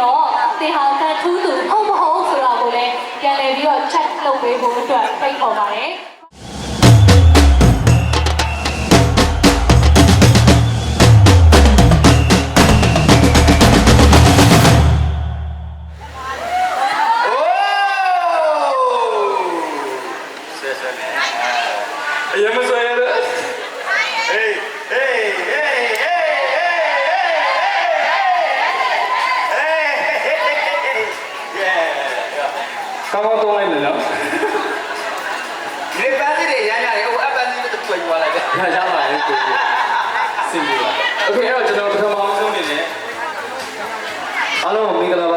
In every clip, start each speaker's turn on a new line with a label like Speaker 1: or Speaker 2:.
Speaker 1: တော့
Speaker 2: သင်
Speaker 3: ဟာကထူးသူဟုတ်မဟုတ်ဆိုတာကိုလည်းပြန်လည်ပြီးတော့ check လုပ်ပေးဖို့အတွ
Speaker 1: က်ဖိတ်
Speaker 3: ခေါ်ပါတယ် တွေရမ်းရတယ်ဟိုအပန်းစီတွေတွေ့ယူလာတယ်
Speaker 1: ရရပါလေကိုကြီးစင်ပြီပါโอเคအဲ့တော့ကျွန်တော်ပထမဆုံးနေနဲ့အားလုံးမင်္ဂလာ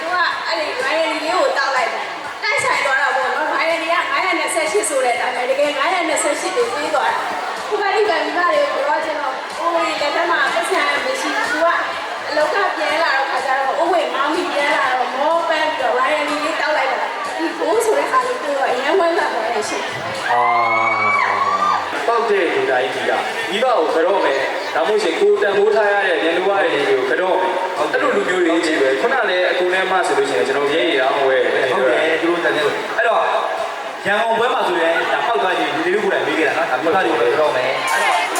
Speaker 2: သူကအဲ့ဒီ royalty လေးကိုတောက်လိုက်တယ်တိုက်ဆိုင်သွားတာပေါ့နော် royalty က928ဆိုတဲ့အတိုင်းပဲတကယ်928တွေပြီးသွားတာခုမှဒီကမိသားတွေကိုကြောချင်တော့အိုးဝင်လက်ထက်မှာပတ်စံမရှိဘူးသူကအလောက်ကပြန်လာတော့ခါကြတော့အိုးဝင်မောင်းပြီးပြန်လာတော့မောပန်းပြီးတော့ royalty လေးတောက်လိုက်တာဒီကိုဆိုတဲ့ခါလေးသူတော့အရင်ဝမ်းသာတယ်ရှင်
Speaker 1: အာပောက်တဲ့လူတိုင်းကြီးကမိဘကိုကြောမယ် ဒါမှမဟုတ်ရှင်ကိုတန်ဖိုးထားရတဲ့ညလူဝရတဲ့တွေကိုကြောမယ်အဲ့လိုလူမျိုးတွေကြီးပဲခုနလည်းအကူနဲ့မှဆိုလို့ရှိရင်ကျွန်တော်ရေးရအောင်ဝဲ
Speaker 3: ဟုတ်တယ်သူတို့တန်တယ်အဲ့တော့ရန်ကုန်ပွဲမှာဆိုရင်ဒါပောက်သွားကြည့်ဒီလေးကိုလည်းမေးခဲ့တာနော်ဒါပြောတာတွေပဲတော့မယ်အဲ့တော့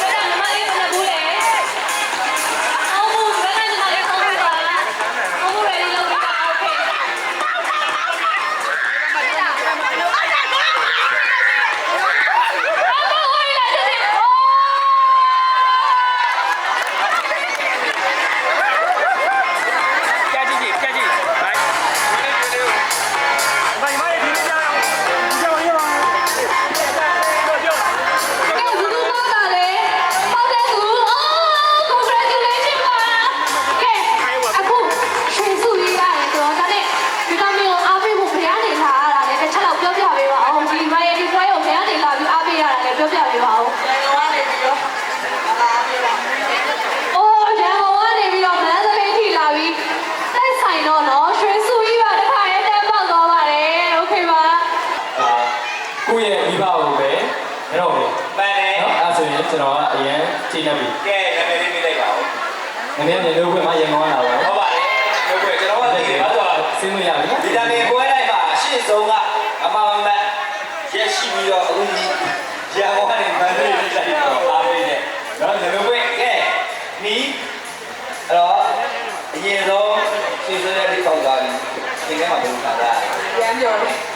Speaker 4: န်းတယ်
Speaker 3: နော်
Speaker 1: အဲ့ဆိုရင်ကျွန်တော်ကအရင်ချိန်နေပြီ
Speaker 3: ကဲနာမည်လေးမေးလိုက်ပါဦး
Speaker 1: နည်းနည်းလည်းလို့ခွင့်မရန်ကုန်လာပါ
Speaker 3: ဟုတ်ပါတယ်ဟုတ်ကဲ့ကျွန်တော်ကသိတယ်ဘာလို့လဲ
Speaker 1: စင်းလို့ရပြီနော်
Speaker 3: ဗီတာမင်ပွဲတိုင်းမှာအရှိဆုံးကအမမမရက်ရှိပြီးတော့အခုရန်ကုန်ကနေမန္တလေးထိလိုက်တော့အားပေးတယ်နော်နာမည်ပွဲကဲနီးအဲ့တော့ အရင်ဆုံးစီစဉ်တဲ့ဒီ